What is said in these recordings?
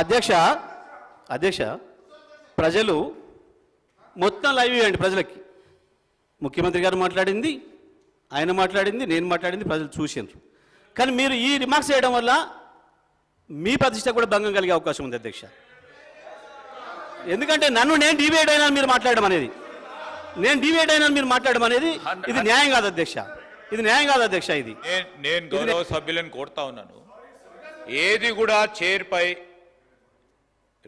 అధ్యక్ష అధ్యక్ష ప్రజలు మొత్తం లైవ్ ఇవ్వండి ప్రజలకి. ముఖ్యమంత్రి గారు మాట్లాడింది ఆయన మాట్లాడింది నేను మాట్లాడింది ప్రజలు చూసిండ్రు. కానీ మీరు ఈ రిమార్క్స్ చేయడం వల్ల మీ ప్రతిష్ట కూడా భంగం కలిగే అవకాశం ఉంది అధ్యక్ష. ఎందుకంటే నన్ను నేను డివైడ్ అయినా మీరు మాట్లాడడం అనేది. నేను డివైడ్ అయినా మీరు మాట్లాడడం అనేది ఇది న్యాయం కాదు అధ్యక్ష. ఇది న్యాయం కాదు అధ్యక్ష ఇది. నేను నేను గౌరవ సభ్యులను కోరుతా ఉన్నాను. ఏది కూడా చైర్పై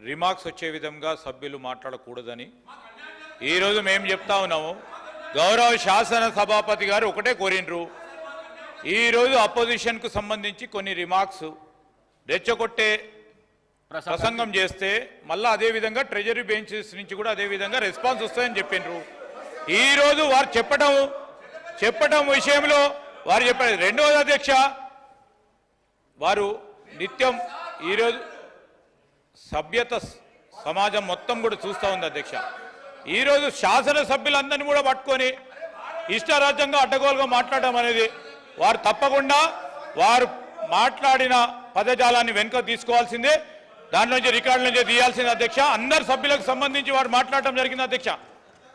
రిమార్క్స్ వచ్చే విధంగా సభ్యులు మాట్లాడకూడదని. ఈరోజు మేము చెప్తా ఉన్నాము గౌరవ శాసన సభాపతి గారు ఒకటే కోరినరు ఈరోజు అపోజిషన్కు సంబంధించి కొన్ని రిమార్క్స్ రెచ్చగొట్టే ప్రసంగం చేస్తే మళ్ళీ అదే విధంగా ట్రెజరీ బెంచెస్ నుంచి కూడా అదే విధంగా రెస్పాన్స్ వస్తాయని చెప్పిండ్రు. ఈ రోజు వారు చెప్పడం చెప్పడం విషయంలో వారు చెప్పారు. రెండవది అధ్యక్ష వారు నిత్యం ఈరోజు సభ్యత సమాజం మొత్తం కూడా చూస్తూ ఉంది అధ్యక్ష. ఈరోజు శాసనసభ్యులందరినీ కూడా పట్టుకొని ఇష్టారాజ్యంగా అడ్డగోలుగా మాట్లాడడం అనేది వారు తప్పకుండా వారు మాట్లాడిన పదజాలాన్ని వెనుక తీసుకోవాల్సిందే. దాని నుంచి రికార్డు నుంచి తీయాల్సిందే అధ్యక్ష. అందరు సభ్యులకు సంబంధించి వారు మాట్లాడటం జరిగింది అధ్యక్ష.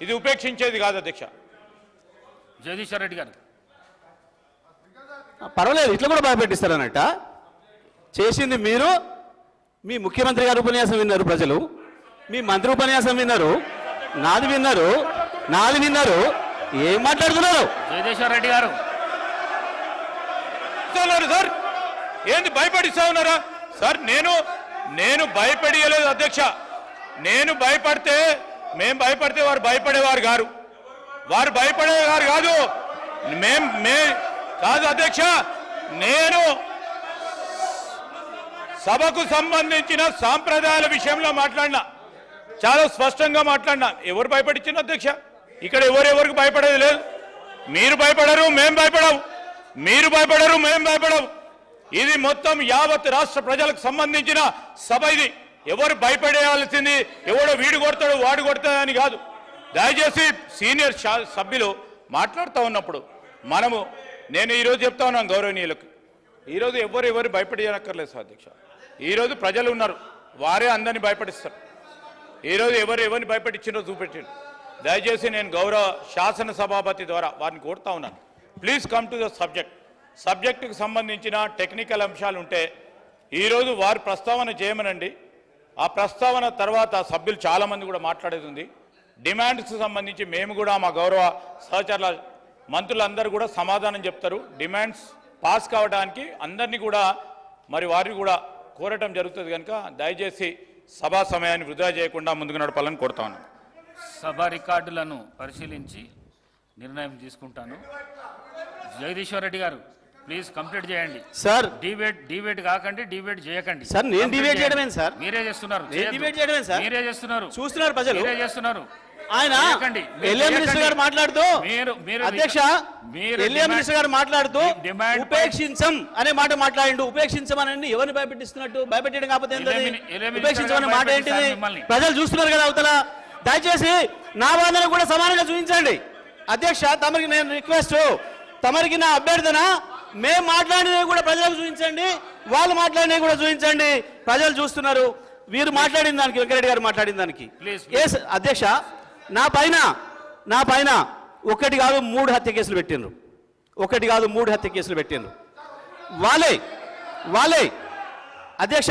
ఇది ఉపేక్షించేది కాదు అధ్యక్ష. జగదీశ్వర్ రెడ్డి గారు. పర్వాలేదు ఇట్లా కూడా భయపెట్టిస్తారనట చేసింది మీరు మీ ముఖ్యమంత్రి గారు ఉపన్యాసం విన్నారు ప్రజలు. మీ మంత్రి ఉపన్యాసం విన్నారు. నాది విన్నారు. నాది విన్నారు. ఏం మాట్లాడుతున్నారు? జగదీశ్వర్ రెడ్డి గారు. సార్ ఏంది భయపడిస్తా ఉన్నారా? సార్ నేను నేను భయపడియలేదు అధ్యక్ష. నేను భయపడితే మేం భయపడితే వారు భయపడేవారు గారు. వారు భయపడేవారు కాదు. మేం మే కాదు అధ్యక్ష. నేను సభకు సంబంధించిన సాంప్రదాయాల విషయంలో మాట్లాడినా చాలా స్పష్టంగా మాట్లాడినా ఎవరు భయపడించిన అధ్యక్ష? ఇక్కడ ఎవరెవరికి భయపడేది లేదు. మీరు భయపడరు మేం భయపడవు. మీరు భయపడరు మేం భయపడవు. ఇది మొత్తం యావత్ రాష్ట్ర ప్రజలకు సంబంధించిన సభ ఇది. ఎవరు భయపడేయాల్సింది ఎవడో వీడు కొడతాడు వాడు కొడతాడని కాదు. దయచేసి సీనియర్ సభ్యులు మాట్లాడుతూ ఉన్నప్పుడు మనము నేను ఈరోజు చెప్తా ఉన్నాను గౌరవనీయులకు. ఈరోజు ఎవరు ఎవరు భయపడేయనక్కర్లేదు సార్ అధ్యక్ష. ఈరోజు ప్రజలు ఉన్నారు. వారే అందరినీ భయపడిస్తారు. ఈరోజు ఎవరు ఎవరిని భయపెట్టించినో చూపెట్టిండు దయచేసి నేను గౌరవ శాసన సభాపతి ద్వారా వారిని కోరుతా ఉన్నాను. Please come to the subject సబ్జెక్టుకు సంబంధించిన టెక్నికల్ అంశాలు ఉంటే ఈరోజు వారు ప్రస్తావన చేయమనండి. ఆ ప్రస్తావన తర్వాత సభ్యులు చాలామంది కూడా మాట్లాడేది ఉంది. డిమాండ్స్కి సంబంధించి మేము కూడా మా గౌరవ సహచరుల మంత్రులందరూ కూడా సమాధానం చెప్తారు. డిమాండ్స్ పాస్ కావడానికి అందరినీ కూడా మరి వారిని కూడా కోరటం జరుగుతుంది కనుక దయచేసి సభా సమయాన్ని వృధా చేయకుండా ముందుకు నడపాలని కోరుతా ఉన్నాను సభ రికార్డులను పరిశీలించి నిర్ణయం తీసుకుంటాను. జగదీశ్వర్ రెడ్డి గారు ప్లీజ్ కంప్లీట్ చేయండి. సార్. డిబేట్ డిబేట్ కాకండి డిబేట్ చేయకండి. సార్, నేను Complete debate చేయండి. చేయడమేంటి సార్? మీరే చేస్తున్నారు. నేను debate చేయడమేంటి సార్? మీరే చేస్తున్నారు. చూస్తున్నారు ప్రజలు. మీరే చేస్తున్నారు. ఆయన ఎల్ఏ మినిస్టర్. గారు మాట్లాడుతూ మీరు మీరు అధ్యక్ష మీరు ఎల్ఏ మినిస్టర్ గారు మాట్లాడుతూ డిమాండ్ ఉపేక్షించం అనే మాట మాట్లాడిండు. ఉపేక్షించమని ఎవరిని భయపెట్టిస్తున్నట్టు భయపెట్టడం కాకపోతే ఉపేక్షించమనే మాట ఏంటిది. ప్రజలు చూస్తున్నారు కదా అవతల. దయచేసి నా వాదన కూడా సమానంగా చూపించండి. అధ్యక్ష తమరికి నేను రిక్వెస్ట్ తమరికి నా అభ్యర్థన మేము మాట్లాడినవి కూడా ప్రజలకు చూపించండి వాళ్ళు మాట్లాడినవి కూడా చూపించండి. ప్రజలు చూస్తున్నారు. వీరు మాట్లాడిన దానికి వెంకరెడ్డి గారు మాట్లాడిన దానికి. ఎస్ అధ్యక్ష నా పైన నా పైన ఒకటి కాదు మూడు హత్య కేసులు పెట్టిండ్రు. ఒకటి కాదు మూడు హత్య కేసులు పెట్టిండ్రు. వాళ్ళే వాళ్ళే. అధ్యక్ష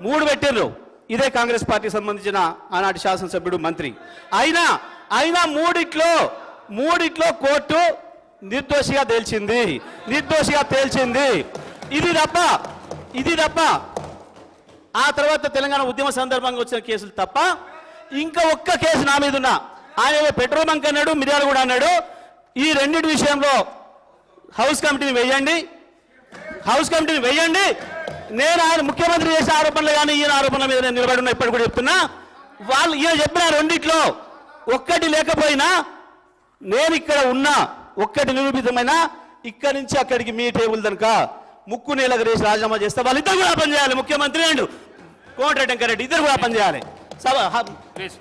మూడు పెట్టిండ్రు. ఇదే కాంగ్రెస్ పార్టీ సంబంధించిన ఆనాటి శాసనసభ్యుడు మంత్రి. అయినా అయినా మూడిట్లో మూడిట్లో కోర్టు నిర్దోషిగా తేల్చింది. నిర్దోషిగా తేల్చింది. ఇది తప్ప ఇది తప్ప. ఆ తర్వాత తెలంగాణ ఉద్యమ సందర్భంగా వచ్చిన కేసులు తప్ప ఇంకా ఒక్క కేసు నా మీద ఉన్నా. ఆయన పెట్రోల్ బంక్ అన్నాడు మిర్యాలు కూడా అన్నాడు. ఈ రెండింటి విషయంలో హౌస్ కమిటీని వేయండి. హౌస్ కమిటీని వేయండి. నేను ఆయన ముఖ్యమంత్రి చేసే ఆరోపణలు కానీ ఈయన ఆరోపణల మీద నేను నిలబడి ఉన్నా ఇప్పటి కూడా చెప్తున్నా. వాళ్ళు ఈయన చెప్పిన రెండిట్లో ఒక్కటి లేకపోయినా నేను ఇక్కడ ఉన్నా. ఒక్కటి నిరూపితమైన ఇక్కడి నుంచి అక్కడికి మీ టేబుల్ దనుక ముక్కు నేలకు రేసి రాజీనామా చేస్తే వాళ్ళిద్దరు కూడా పనిచేయాలి ముఖ్యమంత్రి అండ్ కోమటిరెడ్డి ఇద్దరు కూడా పనిచేయాలి సభ.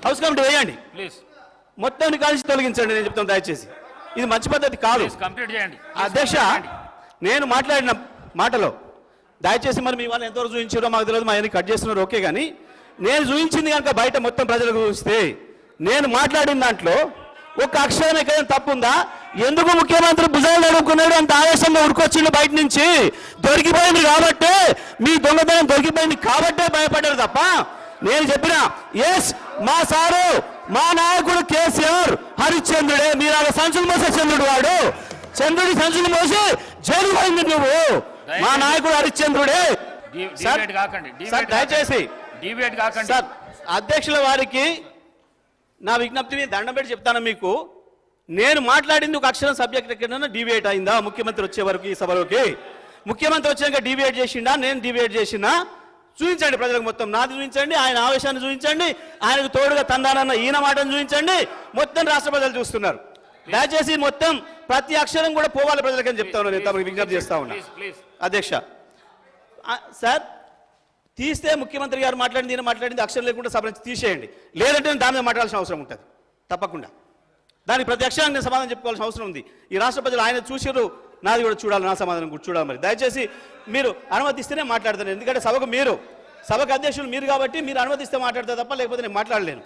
హౌస్ కమిటీ వేయండి. మొత్తాన్ని కలిసి తొలగించండి నేను చెప్తాను దయచేసి. ఇది మంచి పద్ధతి కాదు. అధ్యక్ష నేను మాట్లాడిన మాటలో దయచేసి మరి మీ వాళ్ళు ఎంతవరకు చూపించారో మాకు తెలియదు మా కట్ చేస్తున్నారు ఓకే కానీ నేను చూపించింది కనుక బయట మొత్తం ప్రజలకు చూస్తే నేను మాట్లాడిన దాంట్లో ఒక అక్షరం ఎక్కడైనా తప్పుందా ఎందుకు ముఖ్యమంత్రి భుజాలు నడుపుకున్నాడు అంత ఆవేశంగా ఉడుకొచ్చిండు బయట నుంచి. దొరికిపోయింది కాబట్టే మీ దొంగతనం దొరికిపోయింది కాబట్టే భయపడ్డారు తప్ప. నేను చెప్పిన ఎస్ మా సారు మా నాయకుడు కేసీఆర్ హరిశ్చంద్రుడే. మీరు ఆ సంచులు మోసే చంద్రుడు వాడు. చంద్రుడి సంచులు మోసి జైలు పోయింది నువ్వు. మా నాయకుడు హరిశ్చంద్రుడే. సార్, దయచేసి. సార్ అధ్యక్షుల వారికి నా విజ్ఞప్తి మీద దండం పెట్టి చెప్తాను మీకు. నేను మాట్లాడింది ఒక అక్షరం సబ్జెక్ట్ ఎక్కడైనా డివియేట్ అయిందా? ముఖ్యమంత్రి వచ్చే వరకు ఈ సభలోకి. ముఖ్యమంత్రి వచ్చాక డివియేట్ చేసిండా? నేను డివియేట్ చేసినా? చూపించండి ప్రజలకు మొత్తం. నాది చూపించండి ఆయన ఆవేశాన్ని చూపించండి ఆయనకు తోడుగా తందానన్న ఈయన మాటను చూపించండి. మొత్తం రాష్ట్ర ప్రజలు చూస్తున్నారు. దయచేసి మొత్తం ప్రతి అక్షరం కూడా పోవాలి ప్రజలకని చెప్తా ఉన్నా నేను తమకు విజ్ఞప్తి చేస్తా ఉన్నా. అధ్యక్ష సార్ తీస్తే ముఖ్యమంత్రి గారు మాట్లాడింది ఈయన మాట్లాడింది అక్షరం లేకుండా సభ నుంచి తీసేయండి. లేదంటే నేను దాని మీద మాట్లాడాల్సిన అవసరం ఉంటుంది. తప్పకుండా. దానికి ప్రతి అక్షరానికి నేను సమాధానం చెప్పుకోవాల్సిన అవసరం ఉంది. ఈ రాష్ట్ర ప్రజలు ఆయన చూసారు నాది కూడా చూడాలి నా సమాధానం కూడా చూడాలి మరి. దయచేసి మీరు అనుమతిస్తేనే మాట్లాడతాను. ఎందుకంటే సభకు మీరు సభకు అధ్యక్షులు మీరు కాబట్టి మీరు అనుమతిస్తే మాట్లాడతారు తప్ప లేకపోతే నేను మాట్లాడలేను.